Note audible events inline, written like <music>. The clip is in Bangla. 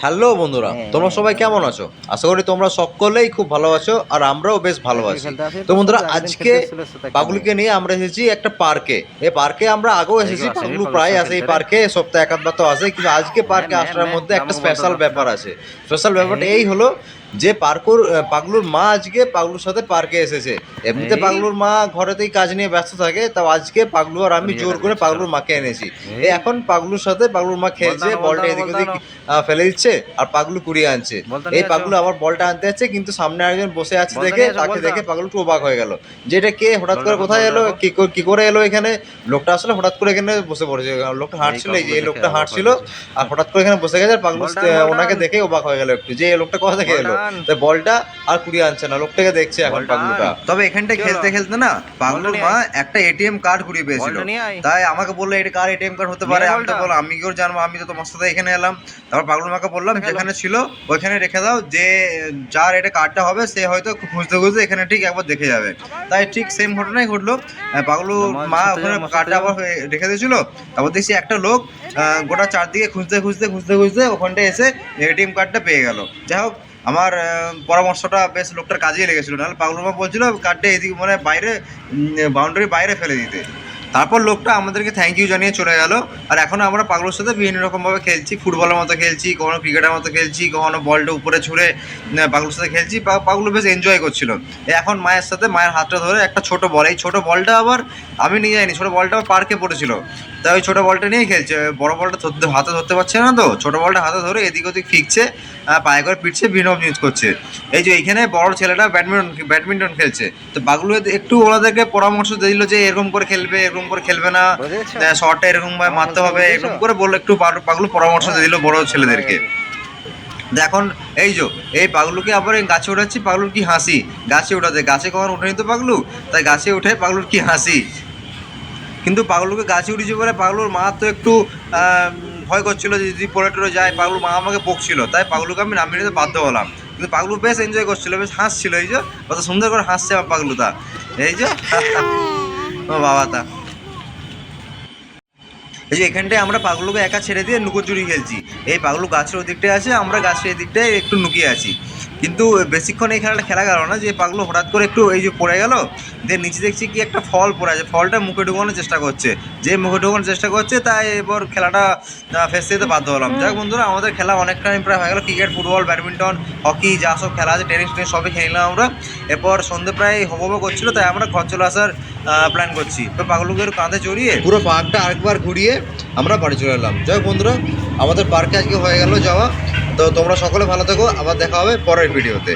হ্যালো বন্ধুরা হ্যাঁ। তোমরা সবাই কেমন আছো? আশা করি তোমরা সকলেই খুব ভালো আছো আর আমরাও বেশ ভালো আছি। তো বন্ধুরা আজকে পাগলুকে নিয়ে আমরা এসেছি একটা পার্কে। এই পার্কে আমরা আগেও এসেছি পাগলু প্রায় আসে এই। পার্কে সপ্তাহে একাধবার তো আসে কিন্তু আজকে পার্কে হ্যাঁ, আসার হ্যাঁ, মধ্যে একটা স্পেশাল ব্যাপার আছে। স্পেশাল ব্যাপারটা এই হলো যে পার্কুর পাগলুর মা আজকে পাগলুর সাথে পার্কে এসেছে। এমনিতে পাগলুর মা ঘরেতেই কাজ নিয়ে ব্যস্ত থাকে তাও আজকে পাগলু আর আমি জোর করে পাগলুর মাকে এনেছি। এখন পাগলুর সাথে পাগলুর মা খেলছে বলটা এদিক ওদিক ফেলে দিচ্ছে আর পাগলু কুড়িয়ে আনছে। এই পাগলু আবার বলটা আনতে যাচ্ছে কিন্তু সামনে একজন বসে আছে দেখে তাকে দেখে পাগলু একটু অবাক হয়ে গেল। যেটা কে হঠাৎ করে কোথায় এলো কি কি করে এলো এখানে? লোকটা আসলে হঠাৎ করে এখানে বসে পড়েছে লোকটা হাঁটছিল এই লোকটা হাঁটছিল আর হঠাৎ করে এখানে বসে গেছে আর পাগলু। ওনাকে দেখে অবাক হয়ে গেল একটু যে এই লোকটা কোথা থেকে এলো? বলটা আর কুড়িয়ে আনছে না লোকটাকে দেখছে এখন বলটা পাগলুটা। তবে এখানটা খেলতে খেলতে না পাগলুর মা একটা এটিএম কার্ড কুড়িয়ে পেয়েছিল। তাই আমাকে বলল এটা কার এটিএম কার্ড হতে পারে? আমি তো বললাম আমি কি করে জানব? আমি তো তোমার সাথে এখানে এলাম। তারপর পাগলুর মাকে বললাম যেখানে ছিল ওইখানে রেখে দাও। যে যার এটা কার্ডটা হবে সে হয়তো খুঁজতে খুঁজতে এখানে ঠিক একবার দেখে যাবে। তাই ঠিক সেম ঘটনাই ঘটলো। পাগলু মা ওখানে কার্ডটা আবার রেখে দিয়েছিল। তারপর দেখছি একটা লোক আহ, গোটা চারদিকে খুঁজতে খুঁজতে খুঁজতে খুঁজতে ওখানটা এসে এটিএম কার্ডটা পেয়ে গেল। যাই হোক আমার পরামর্শটা বেশ লোকটার কাজেই লেগেছিল। নাহলে পাগলু মা বলছিল কার্ডটা এদিকে মানে বাইরে বাউন্ডারি বাইরে ফেলে দিতে। তারপর লোকটা আমাদেরকে থ্যাংক ইউ জানিয়ে চলে গেল। আর এখন আমরা পাগলুর সাথে বিভিন্ন রকমভাবে খেলছি। ফুটবলের মতো খেলছি, কখনো ক্রিকেটের মতো খেলছি, কখনো বলটা উপরে ছুঁড়ে পাগলুর সাথে খেলছি। পাগলু বেশ এনজয় করছিল। এখন মায়ের সাথে, মায়ের হাতটা ধরে একটা ছোট বল। এই ছোটো বলটা আবার আমি নিয়ে যাইনি, ছোট বলটা পার্কে পড়েছিল। তাই ওই ছোট বলটা নিয়েই খেলছে। বড় বলটা ধরতে হাতে ধরতে পারছে না তো? ছোট বলটা হাতে ধরে এদিক ওদিক ফিকছে পায়ে করে পিটছে বিভিন্ন ইউজ করছে। এই যে এইখানে বড় ছেলেটা ব্যাডমিন্টন ব্যাডমিন্টন খেলছে। তো পাগলু একটু ওনাদেরকে পরামর্শ দিল যে এরকম করে খেলবে এরকম করে খেলবে না? শর্টটা এরকম ভাবে মারতে হবে এরকম করে বলল একটু পাগলু- পরামর্শ দিল বড় ছেলেদেরকে। এখন এই যে এই পাগলুকে আবার গাছে উঠাচ্ছি পাগলুর কি হাসি? গাছে উঠাতে গাছে কখন উঠেনি তো পাগলু তাই গাছে উঠে পাগলুর কি হাসি? কিন্তু পাগলুকে গাছে উঠেছে বলে পাগলুর মা তো একটু ভয় করছিল যে যদি পড়ে টরে যায় পাগলুর মা আমাকে বকছিল। তাই পাগলুকে আমি নামিয়ে নিতে বাধ্য হলাম। কিন্তু পাগলু বেশ এনজয় করছিল বেশ হাসছিল এই যে কত সুন্দর করে হাসছে আমার পাগলুটা। এই যে <laughs> ও বাবা তা এই যে এখানটায় আমরা পাগলুকে একা ছেড়ে দিয়ে নুকোচুরি খেলছি। এই পাগলু গাছের ওদিকটায় আছে আমরা গাছের এদিকটায় একটু লুকিয়ে আছি। কিন্তু বেশিক্ষণ এই খেলাটা খেলা গেল না, যে পাগলু হঠাৎ করে একটু এই যে পড়ে গেল দিয়ে নিচে দেখছি কি একটা ফল পড়ে আছে, ফলটা মুখে ঢুকানোর চেষ্টা করছে। যে মুখে ঢুকানোর চেষ্টা করছে, তাই এবার খেলাটা ফেসতে যেতে বাধ্য হলাম। যাক বন্ধুরা, আমাদের খেলা অনেক টাইম প্রায় হয়ে গেল। ক্রিকেট, ফুটবল, ব্যাডমিন্টন, হকি, যা সব খেলা আছে, টেনিস টেনিস সবই খেললাম আমরা। এরপর সন্ধে প্রায় হব হব করছিল, তাই আমরা ঘর চলে আসার প্ল্যান করছি। তো পাগলুকের কাঁধে চড়িয়ে পুরো পার্কটা আরেকবার ঘুরিয়ে আমরা বাড়ি চলে এলাম। যাই বন্ধুরা, আমাদের পার্কে আজকে হয়ে গেল যাওয়া। তো তোমরা সকলে ভালো থেকো আবার দেখা হবে পরের ভিডিওতে।